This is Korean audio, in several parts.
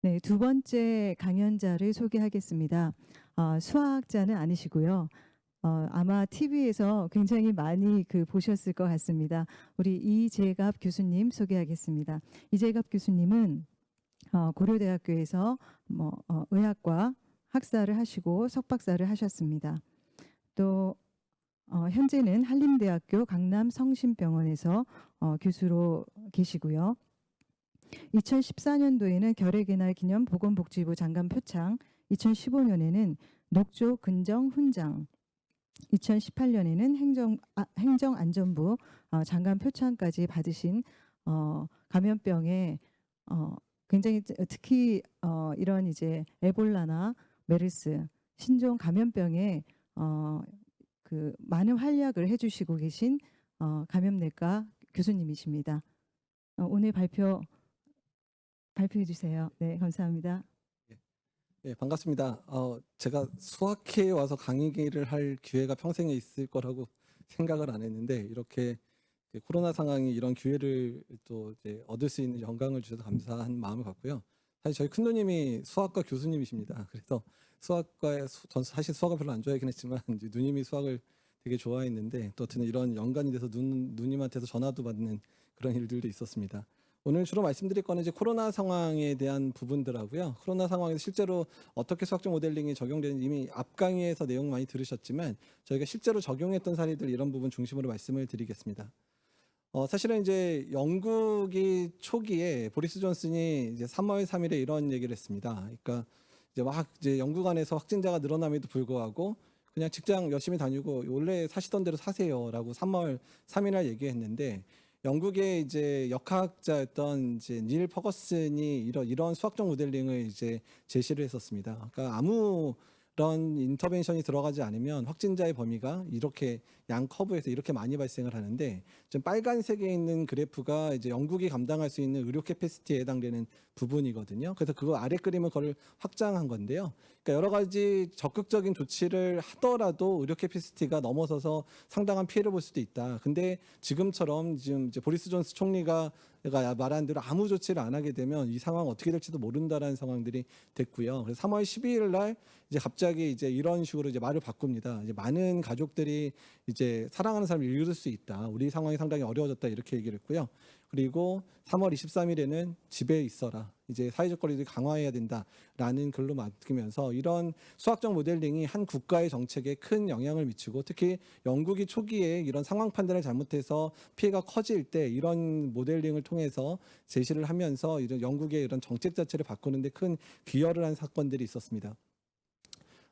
네, 두 번째 강연자를 소개하겠습니다. 아, 수학자는 아니시고요. 어, 아마 TV에서 굉장히 많이 그 보셨을 것 같습니다. 우리 이재갑 교수님 소개하겠습니다. 이재갑 교수님은 어, 고려대학교에서 뭐 어, 의학과 학사를 하시고 석박사를 하셨습니다. 또 어, 현재는 한림대학교 강남 성심병원에서 어, 교수로 계시고요. 2014년도에는 결의개날 기념 보건복지부 장관 표창, 2015년에는 녹조 근정 훈장, 2018년에는 행정 아, 행정안전부 어, 장관 표창까지 받으신 어, 감염병에 어, 굉장히 트- 특히 어, 이런 이제 에볼라나 메르스 신종 감염병에 어, 그 많은 활약을 해주시고 계신 어, 감염내과 교수님이십니다. 어, 오늘 발표 발표해 주세요. 네, 감사합니다. 네, 반갑습니다. 어, 제가 수학회에 와서 강의를 할 기회가 평생에 있을 거라고 생각을 안 했는데 이렇게 그 코로나 상황이 이런 기회를 또 얻을 수 있는 영광을 주셔서 감사한 마음을 갖고요. 사실 저희 큰 누님이 수학과 교수님이십니다. 그래서 수학과에 수- 전 사실 수학을 별로 안 좋아하긴 했지만 누님이 수학을 되게 좋아했는데 또 어쨌든 이런 연관이 돼서 누, 누님한테서 전화도 받는 그런 일들도 있었습니다. 오늘 주로 말씀드릴 거는 이제 코로나 상황에 대한 부분들하고요. 코로나 상황에서 실제로 어떻게 수학적 모델링이 적용되는지 이미 앞 강의에서 내용 많이 들으셨지만 저희가 실제로 적용했던 사례들 이런 부분 중심으로 말씀을 드리겠습니다. 어, 사실은 이제 영국이 초기에 보리스 존슨이 이제 3월 3일에 이런 얘기를 했습니다. 그러니까 이제 막 이제 영국 안에서 확진자가 늘어남에도 불구하고 그냥 직장 열심히 다니고 원래 사시던 대로 사세요라고 3월 3일 날 얘기했는데 영국의 이제 역학자였던 이제 닐 퍼거슨이 이런 이런 수학적 모델링을 이제 제시를 했었습니다. 그러니까 아무런 인터벤션이 들어가지 않으면 확진자의 범위가 이렇게 양 커브에서 이렇게 많이 발생을 하는데 지금 빨간색에 있는 그래프가 이제 영국이 감당할 수 있는 의료 캐패시티에 해당되는 부분이거든요. 그래서 그거 아래 그림을 그걸 확장한 건데요. 그러니까 여러 가지 적극적인 조치를 하더라도 의료 캐패시티가 넘어서서 상당한 피해를 볼 수도 있다. 근데 지금처럼 지금 이제 보리스 존스 총리가 가 말한 대로 아무 조치를 안 하게 되면 이 상황 어떻게 될지도 모른다라는 상황들이 됐고요. 그래서 3월 12일 날 이제 갑자기 이제 이런 식으로 이제 말을 바꿉니다. 이제 많은 가족들이 이제 사랑하는 사람을 잃을 수 있다. 우리 상황이 상당히 어려워졌다 이렇게 얘기를 했고요. 그리고 3월 23일에는 집에 있어라. 이제 사회적 거리를 강화해야 된다라는 글로 맡기면서 이런 수학적 모델링이 한 국가의 정책에 큰 영향을 미치고 특히 영국이 초기에 이런 상황 판단을 잘못해서 피해가 커질 때 이런 모델링을 통해서 제시를 하면서 이런 영국의 이런 정책 자체를 바꾸는데 큰 기여를 한 사건들이 있었습니다.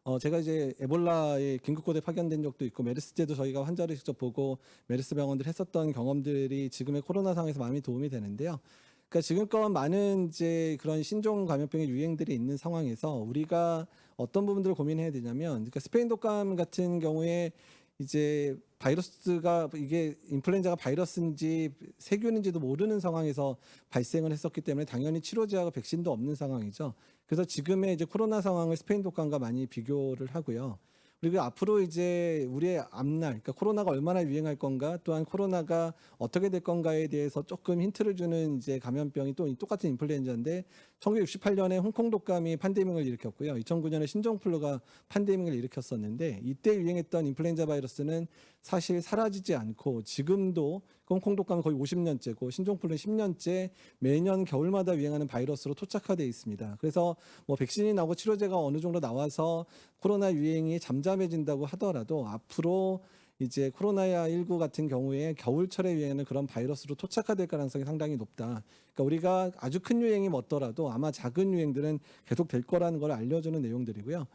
어, 제가 이제 에볼라에 긴급고대 파견된 적도 있고 메르스 때도 저희가 환자를 직접 보고 메르스 병원들 했었던 경험들이 지금의 코로나 상황에서 많이 도움이 되는데요. 그러니까 지금껏 많은 이제 그런 신종 감염병의 유행들이 있는 상황에서 우리가 어떤 부분들을 고민해야 되냐면, 그러니까 스페인 독감 같은 경우에 이제 바이러스가 이게 인플루엔자가 바이러스인지 세균인지도 모르는 상황에서 발생을 했었기 때문에 당연히 치료제하고 백신도 없는 상황이죠. 그래서 지금의 이제 코로나 상황을 스페인 독감과 많이 비교를 하고요. 그리고 앞으로 이제 우리의 앞날, 그러니까 코로나가 얼마나 유행할 건가, 또한 코로나가 어떻게 될 건가에 대해서 조금 힌트를 주는 이제 감염병이 또 똑같은 인플루엔자인데 1968년에 홍콩 독감이 팬데믹을 일으켰고요. 2009년에 신종플루가 팬데믹을 일으켰었는데 이때 유행했던 인플루엔자 바이러스는 사실 사라지지 않고 지금도 홍콩 독감은 거의 50년째고 신종플루는 10년째 매년 겨울마다 유행하는 바이러스로 토착화되어 있습니다. 그래서 뭐 백신이 나오고 치료제가 어느 정도 나와서 코로나 유행이 잠잠해진다고 하더라도 앞으로 이제 코로나19 같은 경우에 겨울철에 유행하는 그런 바이러스로 토착화될 가능성이 상당히 높다. 그러니까 우리가 아주 큰 유행이 멎더라도 아마 작은 유행들은 계속 될 거라는 걸 알려주는 내용들이고요.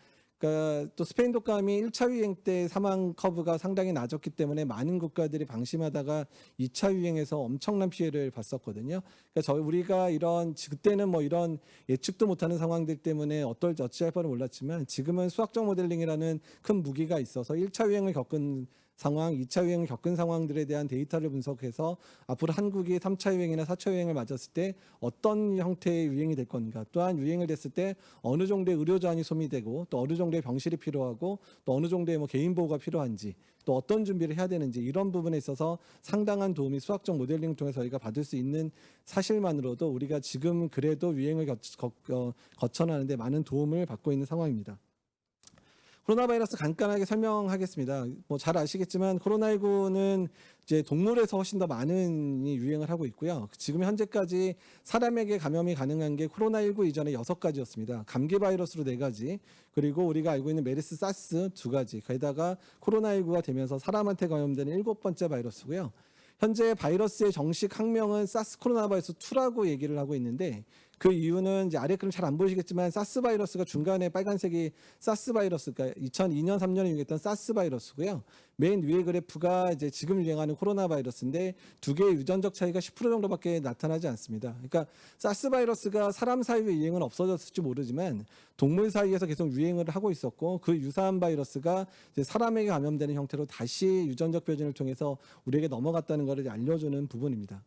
그러니까 또 스페인 독감이 1차 유행 때 사망 커브가 상당히 낮았기 때문에 많은 국가들이 방심하다가 2차 유행에서 엄청난 피해를 봤었거든요. 그러니까 저희 우리가 이런 그때는 뭐 이런 예측도 못하는 상황들 때문에 어떨지 어찌할 바를 몰랐지만 지금은 수학적 모델링이라는 큰 무기가 있어서 1차 유행을 겪은 상황, 2차 유행을 겪은 상황들에 대한 데이터를 분석해서 앞으로 한국이 3차 유행이나 4차 유행을 맞았을 때 어떤 형태의 유행이 될 건가, 또한 유행을 됐을 때 어느 정도의 의료 자원이 소비되고 또 어느 정도의 병실이 필요하고 또 어느 정도의 뭐 개인 보호가 필요한지 또 어떤 준비를 해야 되는지 이런 부분에 있어서 상당한 도움이 수학적 모델링을 통해 서 저희가 받을 수 있는 사실만으로도 우리가 지금 그래도 유행을 어, 거쳐나는데 많은 도움을 받고 있는 상황입니다. 코로나 바이러스 간단하게 설명하겠습니다. 뭐 잘 아시겠지만 코로나19는 이제 동물에서 훨씬 더 많은 이 유행을 하고 있고요. 지금 현재까지 사람에게 감염이 가능한 게 코로나19 이전에 여섯 가지였습니다. 감기 바이러스로 네 가지, 그리고 우리가 알고 있는 메르스, 사스 두 가지. 게다가 코로나19가 되면서 사람한테 감염되는 일곱 번째 바이러스고요. 현재 바이러스의 정식 학명은 사스 코로나 바이러스 2라고 얘기를 하고 있는데 그 이유는 이제 아래 그림 잘 안 보이시겠지만 사스 바이러스가 중간에 빨간색이 사스 바이러스가 2002년 3년에 유행했던 사스 바이러스고요. 맨 위에 그래프가 이제 지금 유행하는 코로나 바이러스인데 두 개의 유전적 차이가 10% 정도밖에 나타나지 않습니다. 그러니까 사스 바이러스가 사람 사이의 유행은 없어졌을지 모르지만 동물 사이에서 계속 유행을 하고 있었고 그 유사한 바이러스가 사람에게 감염되는 형태로 다시 유전적 표준을 통해서 우리에게 넘어갔다는 것을 알려주는 부분입니다.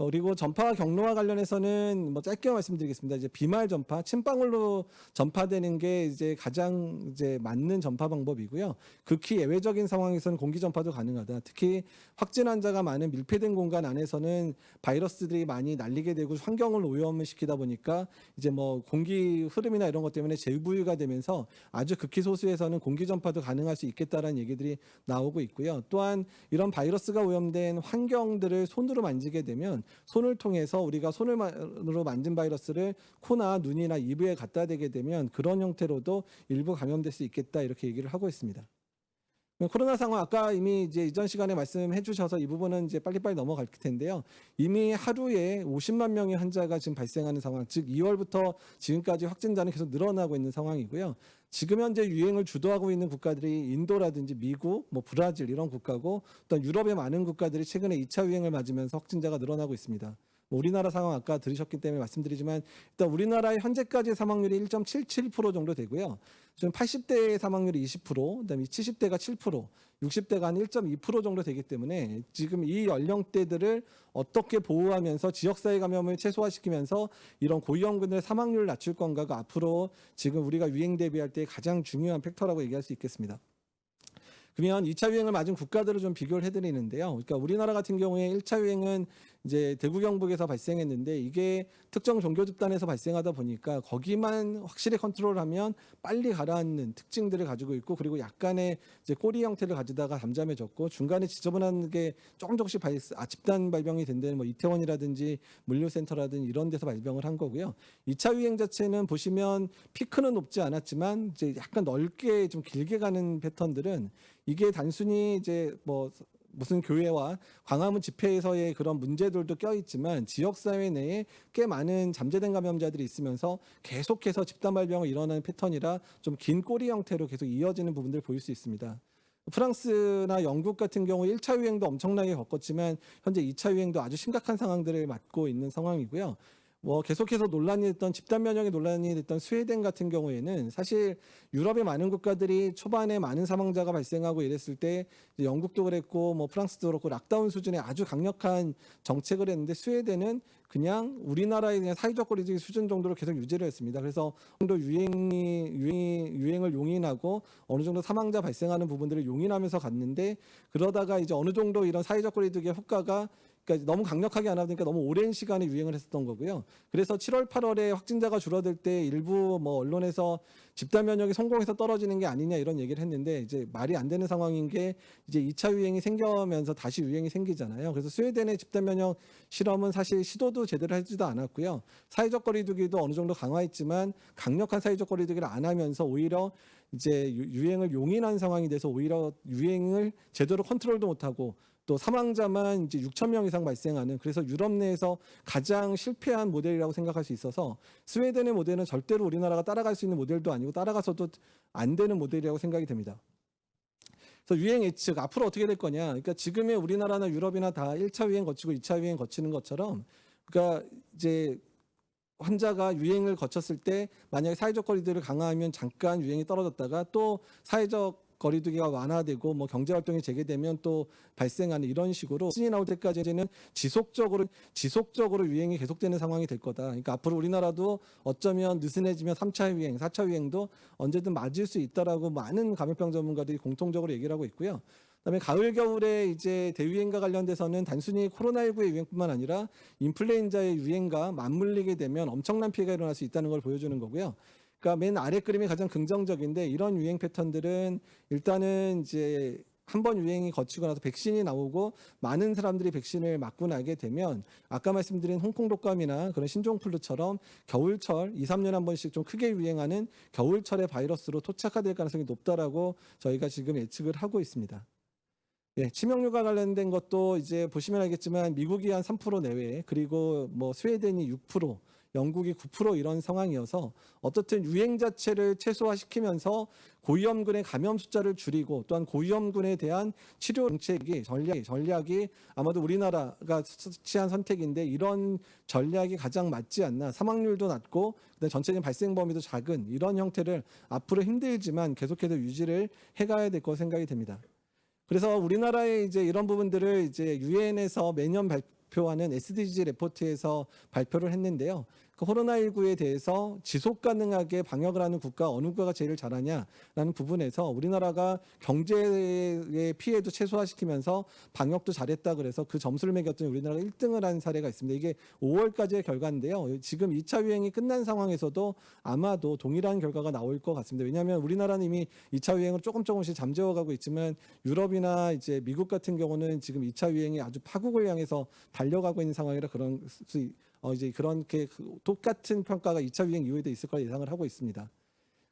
어, 그리고 전파 경로와 관련해서는 뭐 짧게 말씀드리겠습니다. 이제 비말 전파, 침방울로 전파되는 게 이제 가장 이제 맞는 전파 방법이고요. 극히 예외적인 상황에서는 공기 전파도 가능하다. 특히 확진 환자가 많은 밀폐된 공간 안에서는 바이러스들이 많이 날리게 되고 환경을 오염을 시키다 보니까 이제 뭐 공기 흐름이나 이런 것 때문에 재부유가 되면서 아주 극히 소수에서는 공기 전파도 가능할 수 있겠다라는 얘기들이 나오고 있고요. 또한 이런 바이러스가 오염된 환경들을 손으로 만지게 되면 손을 통해서 우리가 손으로 만진 바이러스를 코나 눈이나 입에 갖다 대게 되면 그런 형태로도 일부 감염될 수 있겠다 이렇게 얘기를 하고 있습니다. 코로나 상황 아까 이미 이제 이전 시간에 말씀해 주셔서 이 부분은 이제 빨리빨리 넘어갈 텐데요. 이미 하루에 50만 명의 환자가 지금 발생하는 상황, 즉 2월부터 지금까지 확진자는 계속 늘어나고 있는 상황이고요. 지금 현재 유행을 주도하고 있는 국가들이 인도라든지 미국, 뭐 브라질 이런 국가고 또 유럽의 많은 국가들이 최근에 2차 유행을 맞으면서 확진자가 늘어나고 있습니다. 뭐 우리나라 상황 아까 들으셨기 때문에 말씀드리지만 일단 우리나라의 현재까지 사망률이 1.77% 정도 되고요. 지금 80대 사망률이 20%, 그다음에 70대가 7%, 60대가 한 1.2% 정도 되기 때문에 지금 이 연령대들을 어떻게 보호하면서 지역사회 감염을 최소화시키면서 이런 고위험군들의 사망률을 낮출 건가가 앞으로 지금 우리가 유행 대비할 때 가장 중요한 팩터라고 얘기할 수 있겠습니다. 그러면 2차 유행을 맞은 국가들을 좀 비교를 해드리는데요. 그러니까 우리나라 같은 경우에 1차 유행은 이제 대구 경북에서 발생했는데 이게 특정 종교 집단에서 발생하다 보니까 거기만 확실히 컨트롤하면 빨리 가라앉는 특징들을 가지고 있고 그리고 약간의 이제 꼬리 형태를 가지다가 잠잠해졌고 중간에 지저분한 게 조금 조금씩 발, 아, 집단 발병이 된 데는 뭐 이태원이라든지 물류센터라든지 이런 데서 발병을 한 거고요. 2차 유행 자체는 보시면 피크는 높지 않았지만 이제 약간 넓게 좀 길게 가는 패턴들은 이게 단순히 이제 뭐 무슨 교회와 광화문 집회에서의 그런 문제들도 껴있지만 지역사회 내에 꽤 많은 잠재된 감염자들이 있으면서 계속해서 집단 발병을 일어나는 패턴이라 좀 긴 꼬리 형태로 계속 이어지는 부분들을 보일 수 있습니다. 프랑스나 영국 같은 경우 1차 유행도 엄청나게 겪었지만 현재 2차 유행도 아주 심각한 상황들을 맞고 있는 상황이고요. 뭐 계속해서 논란이 됐던 집단 면역이 논란이 됐던 스웨덴 같은 경우에는 사실 유럽의 많은 국가들이 초반에 많은 사망자가 발생하고 이랬을 때 영국도 그랬고 뭐 프랑스도 그렇고 락다운 수준의 아주 강력한 정책을 했는데 스웨덴은 그냥 우리나라의 그냥 사회적 거리두기 수준 정도로 계속 유지를 했습니다. 그래서 정도 유행이 유행이 유행을 용인하고 어느 정도 사망자 발생하는 부분들을 용인하면서 갔는데 그러다가 이제 어느 정도 이런 사회적 거리두기의 효과가 그러니까 너무 강력하게 안 하니까 너무 오랜 시간에 유행을 했었던 거고요. 그래서 7월, 8월에 확진자가 줄어들 때 일부 뭐 언론에서 집단 면역이 성공해서 떨어지는 게 아니냐 이런 얘기를 했는데 이제 말이 안 되는 상황인 게 이제 2차 유행이 생겨면서 다시 유행이 생기잖아요. 그래서 스웨덴의 집단 면역 실험은 사실 시도도 제대로 하지도 않았고요. 사회적 거리두기도 어느 정도 강화했지만 강력한 사회적 거리두기를 안 하면서 오히려 이제 유- 유행을 용인한 상황이 돼서 오히려 유행을 제대로 컨트롤도 못하고 또 사망자만 이제 6천 명 이상 발생하는 그래서 유럽 내에서 가장 실패한 모델이라고 생각할 수 있어서 스웨덴의 모델은 절대로 우리나라가 따라갈 수 있는 모델도 아니고 따라가서도 안 되는 모델이라고 생각이 됩니다. 그래서 유행 예측 앞으로 어떻게 될 거냐? 그러니까 지금의 우리나라나 유럽이나 다 1차 유행 거치고 2차 유행 거치는 것처럼 그러니까 이제 환자가 유행을 거쳤을 때 만약에 사회적 거리두기를 강화하면 잠깐 유행이 떨어졌다가 또 사회적 거리두기가 완화되고 뭐 경제 활동이 재개되면 또 발생하는 이런 식으로 신이 나올 때까지는 지속적으로 지속적으로 유행이 계속되는 상황이 될 거다. 그러니까 앞으로 우리나라도 어쩌면 느슨해지면 3차 유행, 4차 유행도 언제든 맞을 수 있다라고 많은 감염병 전문가들이 공통적으로 얘기를 하고 있고요. 그다음에 가을 겨울에 이제 대유행과 관련돼서는 단순히 코로나19의 유행뿐만 아니라 인플루엔자의 유행과 맞물리게 되면 엄청난 피해가 일어날 수 있다는 걸 보여주는 거고요. 그러니까 맨 아래 그림이 가장 긍정적인데 이런 유행 패턴들은 일단은 이제 한 번 유행이 거치고 나서 백신이 나오고 많은 사람들이 백신을 맞고 나게 되면 아까 말씀드린 홍콩 독감이나 그런 신종 플루처럼 겨울철 2, 3년에 한 번씩 좀 크게 유행하는 겨울철의 바이러스로 토착화될 가능성이 높다라고 저희가 지금 예측을 하고 있습니다. 예, 치명률과 관련된 것도 이제 보시면 알겠지만 미국이 한 3% 내외 그리고 뭐 스웨덴이 6% 영국이 9% 이런 상황이어서 어떻든 유행 자체를 최소화시키면서 고위험군의 감염 숫자를 줄이고 또한 고위험군에 대한 치료 정책이 전략 전략이 아마도 우리나라가 취한 선택인데 이런 전략이 가장 맞지 않나 사망률도 낮고 그다음에 전체적인 발생 범위도 작은 이런 형태를 앞으로 힘들지만 계속해서 유지를 해가야 될 거 생각이 됩니다. 그래서 우리나라의 이제 이런 부분들을 이제 유엔에서 매년 발 표하는 SDG 레포트에서 발표를 했는데요. 그 코로나19에 대해서 지속 가능하게 방역을 하는 국가 어느 국가가 제일 잘하냐라는 부분에서 우리나라가 경제의 피해도 최소화시키면서 방역도 잘했다 그래서 그 점수를 매겼더니 우리나라가 1등을 한 사례가 있습니다. 이게 5월까지의 결과인데요. 지금 2차 유행이 끝난 상황에서도 아마도 동일한 결과가 나올 것 같습니다. 왜냐하면 우리나라는 이미 2차 유행을 조금 조금씩 잠재워가고 있지만 유럽이나 이제 미국 같은 경우는 지금 2차 유행이 아주 파국을 향해서 달려가고 있는 상황이라 그런 수 어, 이제 그렇게 그 똑같은 평가가 2차 유행 이후에도 있을 거라 예상을 하고 있습니다.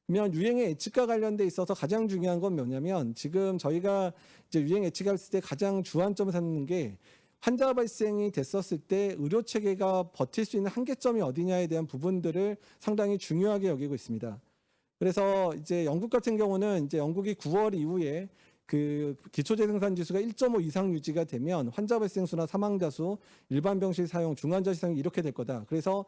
그러면 유행의 예측과 관련돼 있어서 가장 중요한 건 뭐냐면 지금 저희가 이제 유행 예측했을 때 가장 주안점을 삼는 게 환자 발생이 됐었을 때 의료 체계가 버틸 수 있는 한계점이 어디냐에 대한 부분들을 상당히 중요하게 여기고 있습니다. 그래서 이제 영국 같은 경우는 이제 영국이 9월 이후에 그 기초재생산 지수가 1.5 이상 유지가 되면 환자 발생 수나 사망자 수, 일반 병실 사용, 중환자 사용이 이렇게 될 거다. 그래서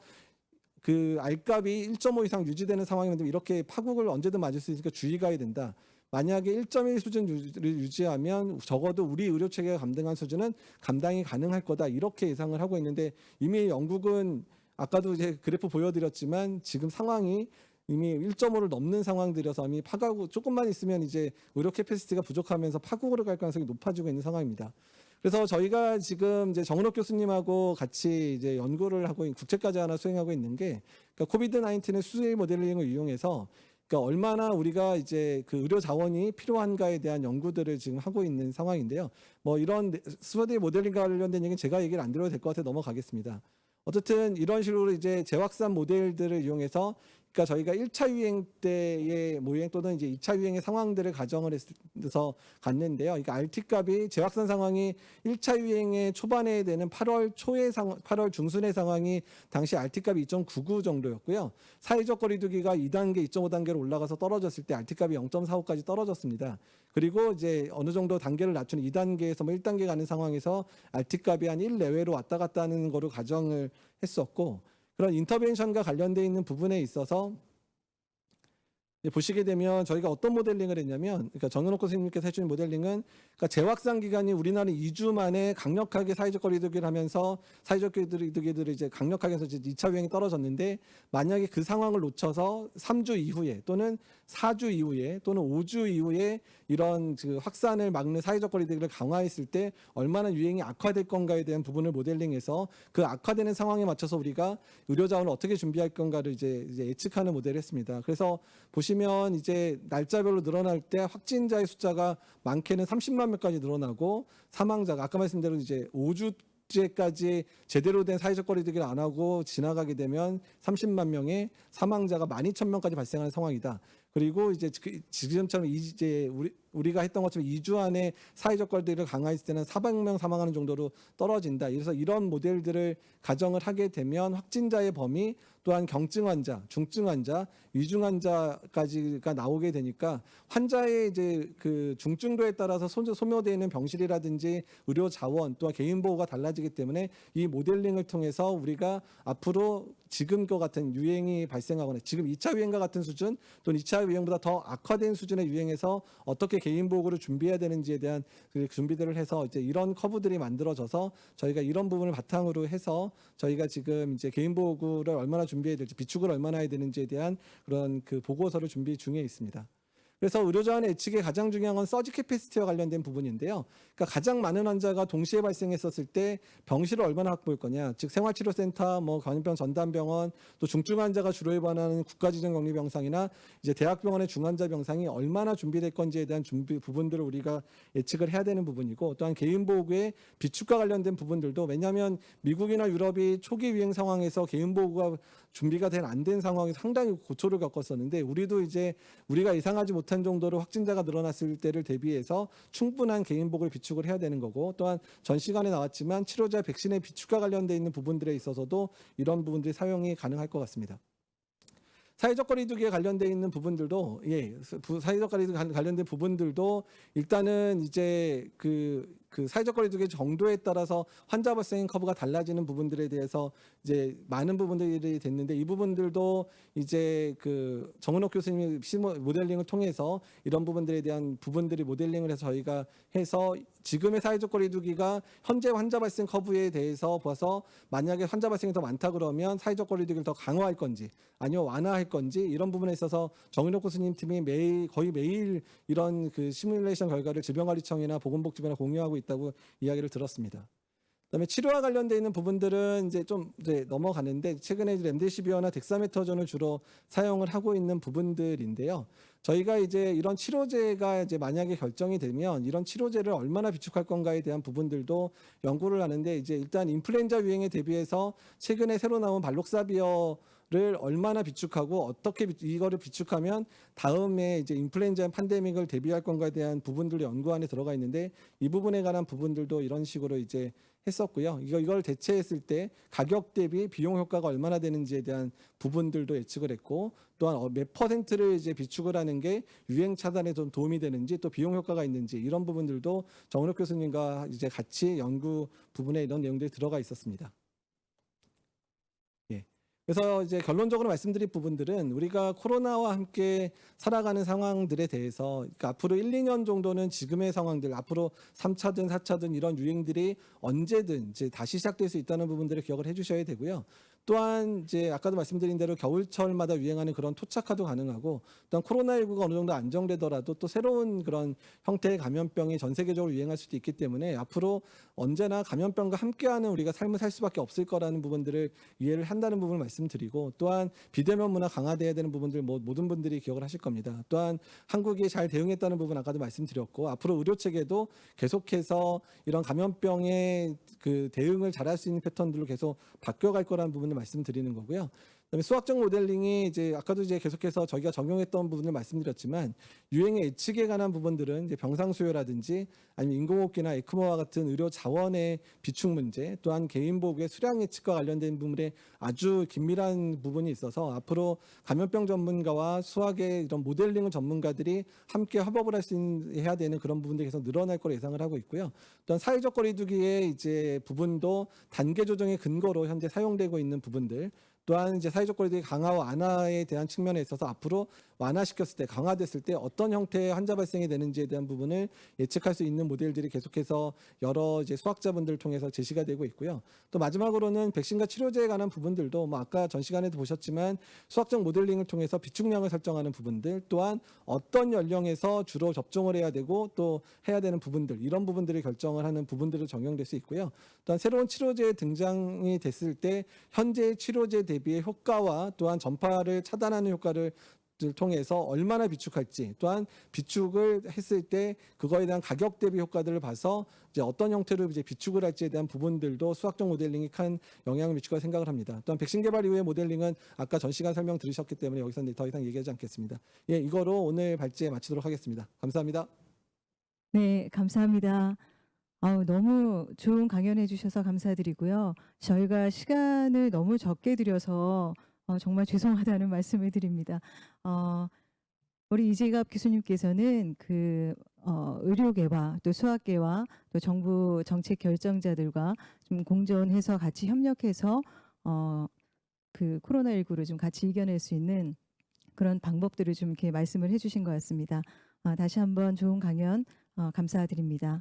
그 R값이 1.5 이상 유지되는 상황이면 이렇게 파국을 언제든 맞을 수 있으니까 주의가 해야 된다. 만약에 1.1 수준을 유지하면 적어도 우리 의료 체계가 감당한 수준은 감당이 가능할 거다. 이렇게 예상을 하고 있는데 이미 영국은 아까도 이제 그래프 보여드렸지만 지금 상황이 이미 1.5를 넘는 상황들여서 이미 파가고 조금만 있으면 이제 의료 캐패시티가 부족하면서 파국으로 갈 가능성이 높아지고 있는 상황입니다. 그래서 저희가 지금 이제 정은옥 교수님하고 같이 이제 연구를 하고 있는 국제까지 하나 수행하고 있는 게 그러니까 코비드 19의 수질 모델링을 이용해서 그러니까 얼마나 우리가 이제 그 의료 자원이 필요한가에 대한 연구들을 지금 하고 있는 상황인데요. 뭐 이런 스워디 모델링과 관련된 얘기는 제가 얘기를 안 드려도 될 것 같아 서 넘어가겠습니다. 어쨌든 이런 식으로 이제 재확산 모델들을 이용해서 그러니까 저희가 1차 유행 때의 모유행 또는 이제 2차 유행의 상황들을 가정을 해서 갔는데요. 그러니까 RT 값이 재확산 상황이 1차 유행의 초반에 되는 8월 초의 상황, 8월 중순의 상황이 당시 RT 값이 2.99 정도였고요. 사회적 거리두기가 2단계, 2.5단계로 올라가서 떨어졌을 때 RT 값이 0.45까지 떨어졌습니다. 그리고 이제 어느 정도 단계를 낮추는 2단계에서 뭐 1단계 가는 상황에서 RT 값이 한 1 내외로 왔다 갔다 하는 거로 가정을 했었고 그런 인터벤션과 관련돼 있는 부분에 있어서 보시게 되면 저희가 어떤 모델링을 했냐면 그러니까 정은옥 선생님께서 해주신 모델링은 그러니까 재확산 기간이 우리나라 2주 만에 강력하게 사회적 거리두기를 하면서 사회적 거리두기들을 이제 강력하게 해서 이제 2차 유행이 떨어졌는데 만약에 그 상황을 놓쳐서 3주 이후에 또는 4주 이후에 또는 5주 이후에 이런 그 확산을 막는 사회적 거리두기를 강화했을 때 얼마나 유행이 악화될 건가에 대한 부분을 모델링해서 그 악화되는 상황에 맞춰서 우리가 의료 자원을 어떻게 준비할 건가를 이제 예측하는 모델을 했습니다. 그래서 보시 면 이제 날짜별로 늘어날 때 확진자의 숫자가 많게는 30만 명까지 늘어나고 사망자가 아까 말씀대로 이제 5주 제까지 제대로 된 사회적 거리두기를 안 하고 지나가게 되면 30만 명의 사망자가 12,000명까지 발생하는 상황이다. 그리고 이제 그 지금처럼 이제 우리 우리가 했던 것처럼 2주 안에 사회적 거리두기를 강화했을 때는 400명 사망하는 정도로 떨어진다. 그래서 이런 모델들을 가정을 하게 되면 확진자의 범위 또한 경증 환자, 중증 환자, 위중 환자까지가 나오게 되니까 환자의 이제 그 중증도에 따라서 소- 소모되는 병실이라든지 의료 자원 또한 개인 보호가 달라지기 때문에 이 모델링을 통해서 우리가 앞으로 지금과 같은 유행이 발생하거나 지금 2차 유행과 같은 수준 또는 2차 유행보다 더 악화된 수준의 유행에서 어떻게 개인 보호구를 준비해야 되는지에 대한 그 준비들을 해서 이제 이런 커브들이 만들어져서 저희가 이런 부분을 바탕으로 해서 저희가 지금 이제 개인 보호구를 얼마나 준비해야 될지 비축을 얼마나 해야 되는지에 대한 그런 그 보고서를 준비 중에 있습니다. 그래서 의료자원 예측의 가장 중요한 건 서지 캐피시티와 관련된 부분인데요. 그러니까 가장 많은 환자가 동시에 발생했었을 때 병실을 얼마나 확보할 거냐. 즉 생활치료센터, 뭐 감염병 전담병원, 또 중증 환자가 주로 입원하는 국가지정 격리병상이나 이제 대학병원의 중환자 병상이 얼마나 준비될 건지에 대한 준비 부분들을 우리가 예측을 해야 되는 부분이고 또한 개인 보호구의 비축과 관련된 부분들도 왜냐하면 미국이나 유럽이 초기 유행 상황에서 개인 보호구가 준비가 된 안된 상황이 상당히 고초를 겪었었는데 우리도 이제 우리가 예상하지 못한 정도로 확진자가 늘어났을 때를 대비해서 충분한 개인 보호를 비축을 해야 되는 거고 또한 전 시간에 나왔지만 치료자 백신의 비축과 관련돼 있는 부분들에 있어서도 이런 부분들이 사용이 가능할 것 같습니다. 사회적 거리두기에 관련돼 있는 부분들도 예 부- 사회적 거리두기 관- 관련된 부분들도 일단은 이제 그, 그 사회적 거리두기 정도에 따라서 환자 발생 커브가 달라지는 부분들에 대해서 이제 많은 부분들이 됐는데 이 부분들도 이제 그 정은옥 교수님이 시모 모델링을 통해서 이런 부분들에 대한 부분들이 모델링을 해서 저희가 해서 지금의 사회적 거리두기가 현재 환자 발생 커브에 대해서 봐서 만약에 환자 발생이 더 많다 그러면 사회적 거리두기를 더 강화할 건지 아니면 완화할 건지 이런 부분에 있어서 정인옥 교수님 팀이 매일 거의 매일 이런 그 시뮬레이션 결과를 질병관리청이나 보건복지부나 공유하고 있다고 이야기를 들었습니다. 그다음에 치료와 관련돼 있는 부분들은 이제 좀 이제 넘어가는데 최근에 이제 렘데시비어나 덱사메터존을 주로 사용을 하고 있는 부분들인데요. 저희가 이제 이런 치료제가 이제 만약에 결정이 되면 이런 치료제를 얼마나 비축할 건가에 대한 부분들도 연구를 하는데 이제 일단 인플루엔자 유행에 대비해서 최근에 새로 나온 발록사비어 를 얼마나 비축하고 어떻게 비- 이거를 비축하면 다음에 이제 인플루엔자 팬데믹을 대비할 건가에 대한 부분들 연구 안에 들어가 있는데 이 부분에 관한 부분들도 이런 식으로 이제 했었고요. 이거 이걸 대체했을 때 가격 대비 비용 효과가 얼마나 되는지에 대한 부분들도 예측을 했고 또한 어, 몇 퍼센트를 이제 비축을 하는 게 유행 차단에 좀 도움이 되는지 또 비용 효과가 있는지 이런 부분들도 정은욱 교수님과 이제 같이 연구 부분에 이런 내용들이 들어가 있었습니다. 예. 그래서 이제 결론적으로 말씀드릴 부분들은 우리가 코로나와 함께 살아가는 상황들에 대해서 그러니까 앞으로 1, 2년 정도는 지금의 상황들, 앞으로 3차든 4차든 이런 유행들이 언제든 이제 다시 시작될 수 있다는 부분들을 기억을 해 주셔야 되고요. 또한 이제 아까도 말씀드린 대로 겨울철마다 유행하는 그런 토착화도 가능하고 또한 코로나19가 어느 정도 안정되더라도 또 새로운 그런 형태의 감염병이 전 세계적으로 유행할 수도 있기 때문에 앞으로 언제나 감염병과 함께하는 우리가 삶을 살 수밖에 없을 거라는 부분들을 이해를 한다는 부분을 말씀드리고 또한 비대면 문화 강화돼야 되는 부분들 뭐 모든 분들이 기억을 하실 겁니다. 또한 한국이 잘 대응했다는 부분 아까도 말씀드렸고 앞으로 의료 체계도 계속해서 이런 감염병의 그 대응을 잘할 수 있는 패턴들로 계속 바뀌어갈 거라는 부분을 말씀드리는 거고요. 그다음에 수학적 모델링이 이제 아까도 이제 계속해서 저희가 적용했던 부분을 말씀드렸지만 유행의 예측에 관한 부분들은 이제 병상 수요라든지 아니면 인공호흡기나 에크모와 같은 의료 자원의 비축 문제 또한 개인 보호의 수량 예측과 관련된 부분에 아주 긴밀한 부분이 있어서 앞으로 감염병 전문가와 수학의 이런 모델링 전문가들이 함께 협업을 할 수 해야 되는 그런 부분들이 계속 늘어날 거로 예상을 하고 있고요. 또한 사회적 거리두기의 이제 부분도 단계 조정의 근거로 현재 사용되고 있는 부분들 또한 이제 사회적 거리두기 강화 완화에 대한 측면에 있어서 앞으로 완화시켰을 때 강화됐을 때 어떤 형태의 환자 발생이 되는지에 대한 부분을 예측할 수 있는 모델들이 계속해서 여러 이제 수학자분들을 통해서 제시가 되고 있고요. 또 마지막으로는 백신과 치료제에 관한 부분들도 뭐 아까 전 시간에도 보셨지만 수학적 모델링을 통해서 비축량을 설정하는 부분들 또한 어떤 연령에서 주로 접종을 해야 되고 또 해야 되는 부분들 이런 부분들을 결정을 하는 부분들을 적용될 수 있고요. 또한 새로운 치료제 등장이 됐을 때 현재 치료제 대비의 효과와 또한 전파를 차단하는 효과를 를 통해서 얼마나 비축할지 또한 비축을 했을 때 그거에 대한 가격 대비 효과들을 봐서 이제 어떤 형태로 이제 비축을 할지에 대한 부분들도 수학적 모델링이 큰 영향을 거라 생각을 합니다. 또한 백신 개발 이후의 모델링은 아까 전 시간 설명 들으셨기 때문에 여기서 더 이상 얘기하지 않겠습니다. 예, 이거로 오늘 발제 마치도록 하겠습니다. 감사합니다. 네, 감사합니다. 아우, 너무 좋은 강연해 주셔서 감사드리고요. 저희가 시간을 너무 적게 드려서 어, 정말 죄송하다는 말씀을 드립니다. 어, 우리 이재갑 교수님께서는 그 어, 의료계와 또 수학계와 또 정부 정책 결정자들과 좀 공존해서 같이 협력해서 어, 그 코로나19를 좀 같이 이겨낼 수 있는 그런 방법들을 좀 이렇게 말씀을 해주신 것 같습니다. 어, 다시 한번 좋은 강연 어, 감사드립니다.